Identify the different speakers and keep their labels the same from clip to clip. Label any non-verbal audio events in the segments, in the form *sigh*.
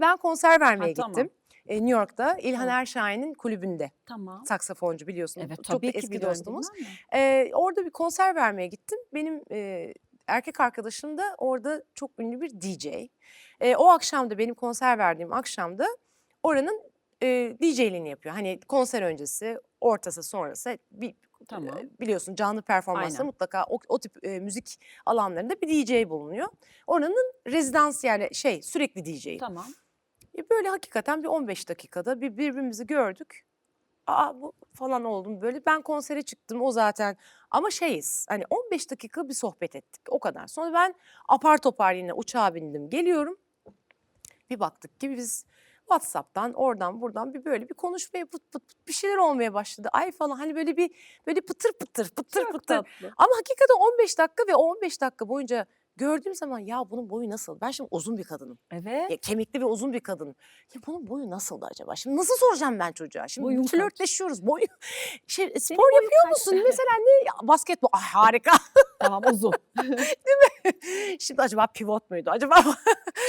Speaker 1: Ben konser vermeye
Speaker 2: Ha, tamam.
Speaker 1: gittim. E, New York'ta İlhan
Speaker 2: Tamam.
Speaker 1: Erşahin'in kulübünde.
Speaker 2: Tamam.
Speaker 1: Saksafoncu biliyorsun.
Speaker 2: Evet
Speaker 1: Çok
Speaker 2: tabii
Speaker 1: da
Speaker 2: ki
Speaker 1: eski
Speaker 2: biliyorum,
Speaker 1: dostumuz.
Speaker 2: bilmem mi?
Speaker 1: E, orada bir konser vermeye gittim. Benim e, erkek arkadaşım da orada çok ünlü bir DJ. E, o akşam da benim konser verdiğim akşamda oranın e, DJ'liğini yapıyor. Hani konser öncesi, ortası, sonrası bir
Speaker 2: Tamam.
Speaker 1: e, biliyorsun canlı performansta
Speaker 2: Aynen.
Speaker 1: mutlaka o, o tip e, müzik alanlarında bir DJ bulunuyor. Oranın rezidans yani şey sürekli DJ'i.
Speaker 2: Tamam.
Speaker 1: E, Böyle hakikaten bir 15 dakikada bir birbirimizi gördük. Aa bu falan oldum böyle. Ben konsere çıktım o zaten ama şeyiz hani 15 dakika bir sohbet ettik o kadar. Sonra ben apar topar yine uçağa bindim geliyorum. Bir baktık ki biz WhatsApp'tan oradan buradan bir böyle bir konuşmaya pıt pıt pıt bir şeyler olmaya başladı. Ay falan hani böyle bir böyle pıtır pıtır pıtır
Speaker 2: Çok
Speaker 1: pıtır.
Speaker 2: tatlı.
Speaker 1: Ama hakikaten 15 dakika ve o 15 dakika boyunca gördüğüm zaman ya bunun boyu nasıl? Ben şimdi uzun bir kadınım.
Speaker 2: Evet.
Speaker 1: Ya kemikli ve uzun bir kadın. Ya bunun boyu nasıldı acaba? Şimdi nasıl soracağım ben çocuğa? Şimdi
Speaker 2: Boyun
Speaker 1: flörtleşiyoruz. Boyu *laughs* şey, spor
Speaker 2: boyun
Speaker 1: yapıyor
Speaker 2: kaç?
Speaker 1: musun? Mesela ne? Ya, basketbol. Ay harika. *laughs*
Speaker 2: tamam uzun. *laughs*
Speaker 1: şimdi acaba pivot muydu? Acaba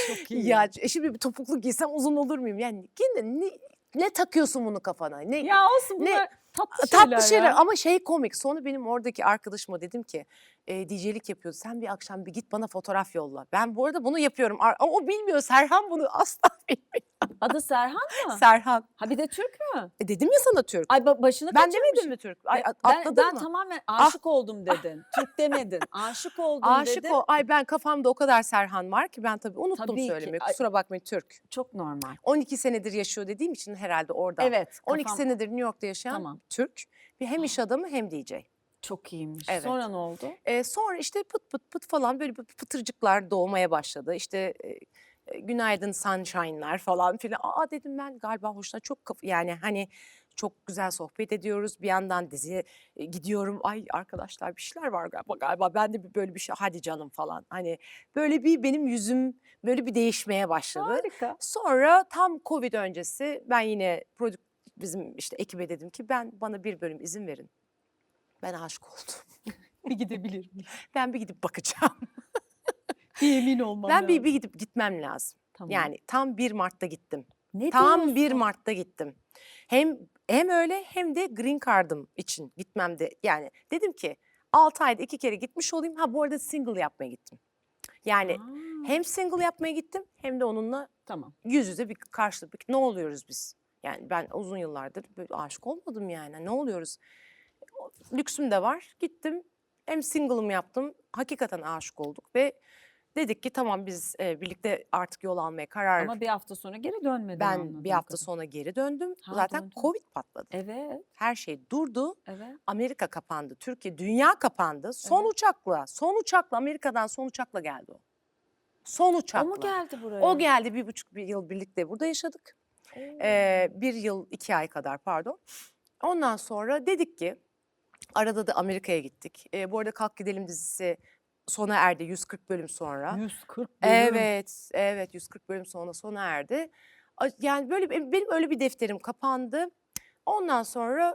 Speaker 2: Çok iyi.
Speaker 1: ya e, şimdi bir topuklu giysem uzun olur muyum? Yani yine ne, ne takıyorsun bunu kafana? Ne,
Speaker 2: Ya olsun
Speaker 1: Ne-
Speaker 2: bunlar tatlı şeyler
Speaker 1: Tatlı şeyler
Speaker 2: ya.
Speaker 1: ama şey komik. Sonra benim oradaki arkadaşıma dedim ki e, DJ'lik yapıyordu. Sen bir akşam bir git bana fotoğraf yolla. Ben bu arada bunu yapıyorum. Ama o bilmiyor. Serhan bunu *laughs* asla bilmiyor.
Speaker 2: Adı Serhan mı?
Speaker 1: Serhan.
Speaker 2: ha bir de Türk mü?
Speaker 1: E dedim ya sana Türk.
Speaker 2: Ay ba- başını
Speaker 1: Ben demedim mi Türk? Ay,
Speaker 2: Ben-
Speaker 1: at-
Speaker 2: ben,
Speaker 1: atladın
Speaker 2: ben
Speaker 1: mı?
Speaker 2: tamamen aşık oldum dedin. Türk demedin. *laughs* Aşık oldum
Speaker 1: Aşık
Speaker 2: dedin.
Speaker 1: ol. Ay ben kafamda o kadar Serhan var ki ben tabii unuttum
Speaker 2: Tabii ki.
Speaker 1: söylemeyi.
Speaker 2: Ay-
Speaker 1: Kusura bakmayın Türk.
Speaker 2: Çok normal.
Speaker 1: 12 senedir yaşıyor dediğim için herhalde orada.
Speaker 2: Evet.
Speaker 1: 12
Speaker 2: kafam
Speaker 1: senedir New York'ta yaşayan
Speaker 2: Tamam.
Speaker 1: Türk. Bir hem iş adamı hem DJ.
Speaker 2: Çok iyiymiş.
Speaker 1: Evet.
Speaker 2: Sonra ne oldu?
Speaker 1: Ee, sonra işte pıt pıt pıt falan böyle pıtırcıklar doğmaya başladı. İşte e, e, günaydın sunshine'lar falan filan. Aa dedim ben galiba hoşuna çok kaf- yani hani çok güzel sohbet ediyoruz. Bir yandan diziye gidiyorum. Ay arkadaşlar bir şeyler var galiba galiba. Ben de böyle bir şey hadi canım falan. Hani böyle bir benim yüzüm böyle bir değişmeye başladı.
Speaker 2: Harika.
Speaker 1: Sonra tam Covid öncesi ben yine prodük bizim işte ekibe dedim ki ben bana bir bölüm izin verin. Ben aşık oldum. *laughs*
Speaker 2: Bir gidebilir miyim?
Speaker 1: Ben bir gidip bakacağım.
Speaker 2: Bir emin olmam
Speaker 1: Ben bir,
Speaker 2: lazım.
Speaker 1: bir gidip gitmem lazım.
Speaker 2: Tamam.
Speaker 1: Yani tam 1 Mart'ta gittim.
Speaker 2: ne
Speaker 1: Tam 1
Speaker 2: diyorsun?
Speaker 1: Mart'ta gittim. Hem hem öyle hem de green card'ım için gitmem de yani dedim ki 6 ayda iki kere gitmiş olayım. Ha bu arada single yapmaya gittim. Yani
Speaker 2: Aa,
Speaker 1: hem single yapmaya gittim hem de onunla
Speaker 2: tamım.
Speaker 1: yüz yüze bir karşılık. bir- Ne oluyoruz biz? Yani ben uzun yıllardır böyle aşık olmadım yani. Ne oluyoruz? Lüksüm de var. Gittim hem single'ımı yaptım. Hakikaten aşık olduk ve dedik ki tamam biz e, birlikte artık yol almaya karar
Speaker 2: Ama bir hafta sonra geri dönmedin
Speaker 1: ben bir hafta
Speaker 2: kadarıyla.
Speaker 1: sonra geri döndüm.
Speaker 2: Ha,
Speaker 1: Zaten
Speaker 2: döndün.
Speaker 1: Covid patladı.
Speaker 2: Evet,
Speaker 1: Her şey durdu.
Speaker 2: evet.
Speaker 1: Amerika kapandı. Türkiye, dünya kapandı. Son
Speaker 2: Evet.
Speaker 1: uçakla, son uçakla Amerika'dan son uçakla geldi o. Son uçakla.
Speaker 2: O mu geldi buraya?
Speaker 1: O geldi bir buçuk bir yıl birlikte burada yaşadık. Ee, bir yıl iki ay kadar pardon. Ondan sonra dedik ki arada da Amerika'ya gittik. Ee, bu arada Kalk Gidelim dizisi sona erdi 140 bölüm sonra.
Speaker 2: 140 bölüm.
Speaker 1: Evet, evet 140 bölüm sonra sona erdi. Yani böyle benim öyle bir defterim kapandı. Ondan sonra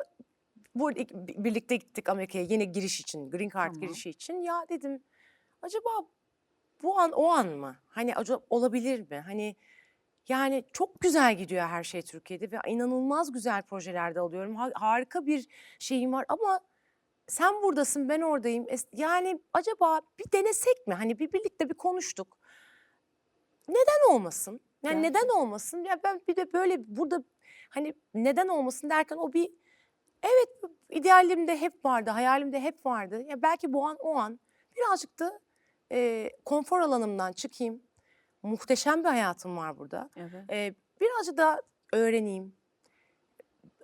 Speaker 1: bu birlikte gittik Amerika'ya yine giriş için, Green Card
Speaker 2: Tamam.
Speaker 1: girişi için. Ya dedim acaba bu an o an mı? Hani acaba olabilir mi? Hani yani çok güzel gidiyor her şey Türkiye'de ve inanılmaz güzel projelerde alıyorum. Ha- harika bir şeyim var ama sen buradasın ben oradayım. Yani acaba bir denesek mi? Hani bir birlikte bir konuştuk. Neden olmasın? Yani neden
Speaker 2: Gerçekten.
Speaker 1: olmasın? Ya ben bir de böyle burada hani neden olmasın derken o bir evet idealimde hep vardı, hayalimde hep vardı. Ya belki bu an o an birazcık da e, konfor alanımdan çıkayım. Muhteşem bir hayatım var burada.
Speaker 2: Evet.
Speaker 1: E, birazcık da öğreneyim.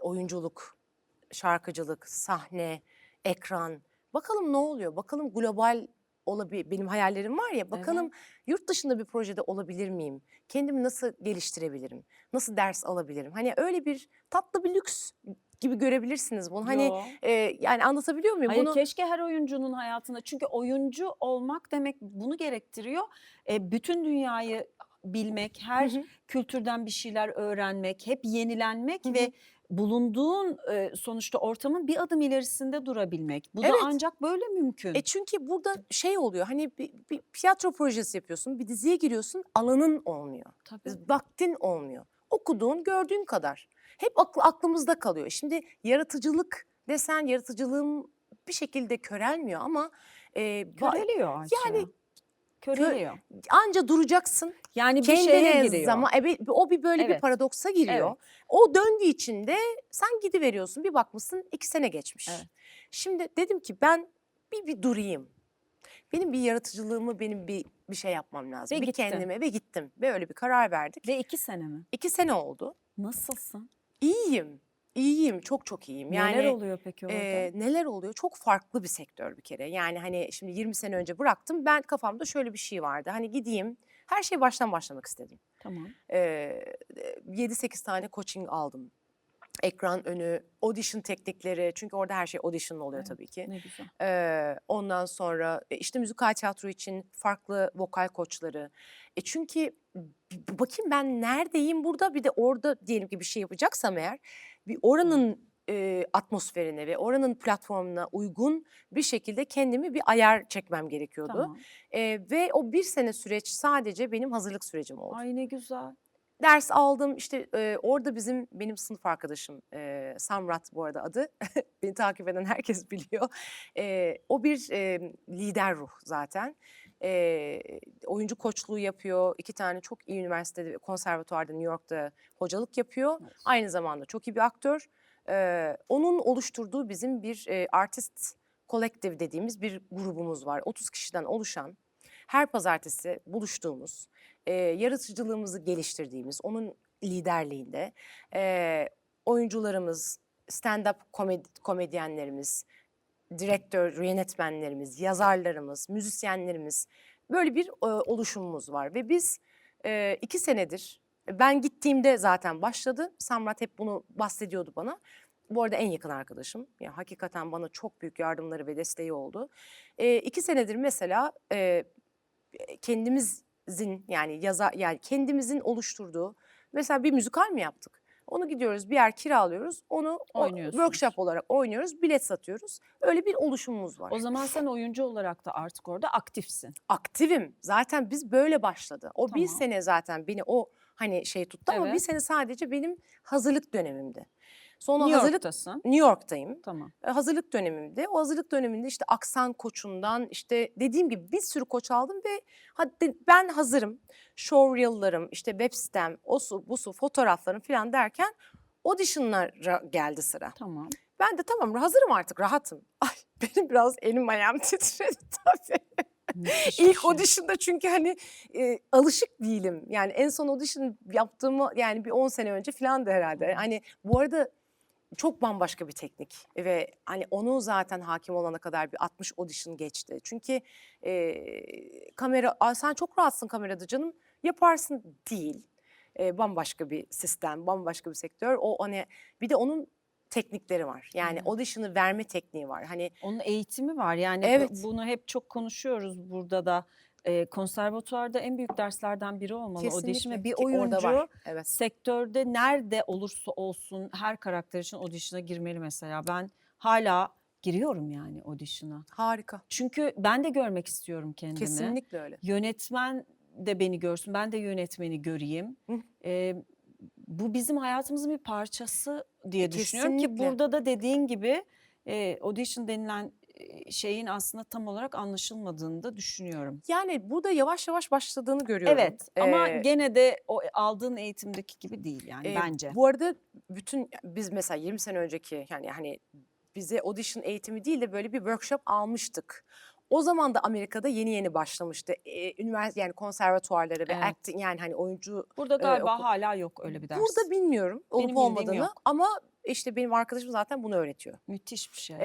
Speaker 1: Oyunculuk, şarkıcılık, sahne, ekran. Bakalım ne oluyor? Bakalım global olabilir. Benim hayallerim var ya. Bakalım yurt dışında bir projede olabilir miyim? Kendimi nasıl geliştirebilirim? Nasıl ders alabilirim? Hani öyle bir tatlı bir lüks gibi görebilirsiniz bunu. Hani
Speaker 2: Yo.
Speaker 1: e, yani anlatabiliyor muyum?
Speaker 2: Hayır
Speaker 1: bunu
Speaker 2: keşke her oyuncunun hayatında çünkü oyuncu olmak demek bunu gerektiriyor. E, bütün dünyayı bilmek, her
Speaker 1: Hı hı.
Speaker 2: kültürden bir şeyler öğrenmek, hep yenilenmek
Speaker 1: Hı hı.
Speaker 2: ve bulunduğun e, sonuçta ortamın bir adım ilerisinde durabilmek. Bu da
Speaker 1: Evet.
Speaker 2: ancak böyle mümkün.
Speaker 1: E çünkü burada şey oluyor hani bir, bir tiyatro projesi yapıyorsun, bir diziye giriyorsun, alanın olmuyor.
Speaker 2: Tabii.
Speaker 1: Vaktin olmuyor. Okuduğun, gördüğün kadar. Hep aklı, aklımızda kalıyor. Şimdi yaratıcılık desen yaratıcılığım bir şekilde körelmiyor ama e, ba-
Speaker 2: Köreliyor Ayça.
Speaker 1: Yani
Speaker 2: köreliyor.
Speaker 1: anca duracaksın.
Speaker 2: Yani bir şeye giriyor.
Speaker 1: zaman e, bir- o bir böyle bir
Speaker 2: Evet.
Speaker 1: paradoksa giriyor.
Speaker 2: Evet.
Speaker 1: O döndüğü için de sen gidiveriyorsun. Bir bakmışsın iki sene geçmiş.
Speaker 2: Evet.
Speaker 1: Şimdi dedim ki ben bir bir durayım. Benim bir yaratıcılığımı benim bir bir şey yapmam lazım.
Speaker 2: Ve
Speaker 1: bir
Speaker 2: gittin.
Speaker 1: kendime ve gittim. Ve öyle bir karar verdik.
Speaker 2: Ve iki sene mi?
Speaker 1: İki sene oldu.
Speaker 2: Nasılsın?
Speaker 1: İyiyim. İyiyim. Çok çok iyiyim. Yani
Speaker 2: Neler oluyor peki orada?
Speaker 1: e, neler oluyor? Çok farklı bir sektör bir kere. Yani hani şimdi 20 sene önce bıraktım. Ben kafamda şöyle bir şey vardı. Hani gideyim. Her şey baştan başlamak istedim.
Speaker 2: tamam.
Speaker 1: Eee, 7-8 tane coaching aldım. Ekran önü, audition teknikleri çünkü orada her şey audition'la oluyor
Speaker 2: Evet.
Speaker 1: tabii ki.
Speaker 2: Ne güzel.
Speaker 1: Eee, ondan sonra e, işte müzikal tiyatro için farklı vokal koçları. E çünkü b- bakayım ben neredeyim burada bir de orada diyelim ki bir şey yapacaksam eğer bir oranın e, atmosferine ve oranın platformuna uygun bir şekilde kendimi bir ayar çekmem gerekiyordu.
Speaker 2: Tamam.
Speaker 1: E, ve o bir sene süreç sadece benim hazırlık sürecim oldu
Speaker 2: Ay ne güzel.
Speaker 1: ders aldım işte e, orada bizim benim sınıf arkadaşım e, Samrat bu arada adı *laughs* beni takip eden herkes biliyor E, o bir e, lider ruh zaten E, oyuncu koçluğu yapıyor. İki tane çok iyi üniversitede konservatuvarda New York'ta hocalık yapıyor.
Speaker 2: Evet.
Speaker 1: aynı zamanda çok iyi bir aktör. E, onun oluşturduğu bizim bir e, artist collective dediğimiz bir grubumuz var. 30 kişiden oluşan her pazartesi buluştuğumuz e, yaratıcılığımızı geliştirdiğimiz onun liderliğinde e, oyuncularımız, stand-up komedi- komedyenlerimiz, direktör, yönetmenlerimiz, yazarlarımız, müzisyenlerimiz böyle bir e, oluşumumuz var ve biz e, iki senedir ben gittiğimde zaten başladı. Samrat hep bunu bahsediyordu bana. Bu arada en yakın arkadaşım. Ya hakikaten bana çok büyük yardımları ve desteği oldu. E, iki senedir mesela e, kendimizin yani yaza yani kendimizin oluşturduğu mesela bir müzikal mi yaptık? Onu gidiyoruz bir yer kiralıyoruz. Onu
Speaker 2: Oynuyorsunuz.
Speaker 1: workshop olarak oynuyoruz. Bilet satıyoruz. Öyle bir oluşumumuz var.
Speaker 2: O zaman sen oyuncu olarak da artık orada aktifsin.
Speaker 1: Aktifim. Zaten biz böyle başladı. O bir
Speaker 2: Tamam.
Speaker 1: sene zaten beni o hani şey tuttu ama bir sene sadece benim hazırlık dönemimdi. Sonra
Speaker 2: New
Speaker 1: hazırlık
Speaker 2: York'tasın.
Speaker 1: New York'tayım.
Speaker 2: Tamam.
Speaker 1: E, hazırlık dönemimde. O hazırlık döneminde işte aksan koçundan işte dediğim gibi bir sürü koç aldım ve hadi ben hazırım. Showreel'larım, işte web sitem, o su, bu su, fotoğraflarım falan derken audition'lara geldi sıra.
Speaker 2: Tamam.
Speaker 1: Ben de tamam hazırım artık rahatım. *laughs* Ay benim biraz elim ayağım *laughs* titredi tabii.
Speaker 2: Müthiş
Speaker 1: İlk
Speaker 2: şey.
Speaker 1: audition'da çünkü hani e, alışık değilim. Yani en son audition yaptığımı yani bir 10 sene önce falan da herhalde. Hani bu arada çok bambaşka bir teknik ve hani onu zaten hakim olana kadar bir 60 audition geçti. Çünkü e, kamera "Aa, sen çok rahatsın kamerada canım yaparsın değil. E, bambaşka bir sistem, bambaşka bir sektör. O hani bir de onun teknikleri var. Yani
Speaker 2: Evet.
Speaker 1: audition'ı verme tekniği var. Hani
Speaker 2: Onun eğitimi var. Yani
Speaker 1: Evet.
Speaker 2: bunu hep çok konuşuyoruz burada da. Ee, konservatuvarda en büyük derslerden biri olmalı audition
Speaker 1: kesinlikle
Speaker 2: ve bir oyuncu
Speaker 1: var. Evet.
Speaker 2: sektörde nerede olursa olsun her karakter için audition'a girmeli mesela. Ben hala giriyorum yani audition'a.
Speaker 1: Harika.
Speaker 2: Çünkü ben de görmek istiyorum kendimi.
Speaker 1: Kesinlikle öyle.
Speaker 2: Yönetmen de beni görsün, ben de yönetmeni göreyim. Ee, bu bizim hayatımızın bir parçası diye düşünüyorum ki
Speaker 1: Kesinlikle.
Speaker 2: burada da dediğin gibi e, audition denilen e, şeyin aslında tam olarak anlaşılmadığını da düşünüyorum.
Speaker 1: Yani burada yavaş yavaş başladığını görüyorum.
Speaker 2: Evet ama
Speaker 1: Ee,
Speaker 2: gene de o aldığın eğitimdeki gibi değil yani
Speaker 1: e,
Speaker 2: bence.
Speaker 1: Bu arada bütün biz mesela 20 sene önceki yani hani bize audition eğitimi değil de böyle bir workshop almıştık. O zaman da Amerika'da yeni yeni başlamıştı. Ee, üniversite yani konservatuarlara ve
Speaker 2: Evet.
Speaker 1: acting yani hani oyuncu
Speaker 2: Burada galiba
Speaker 1: oku-
Speaker 2: hala yok öyle bir ders.
Speaker 1: burada bilmiyorum olup
Speaker 2: Benim
Speaker 1: olmadığını
Speaker 2: yok.
Speaker 1: ama işte benim arkadaşım zaten bunu öğretiyor.
Speaker 2: Müthiş bir şey.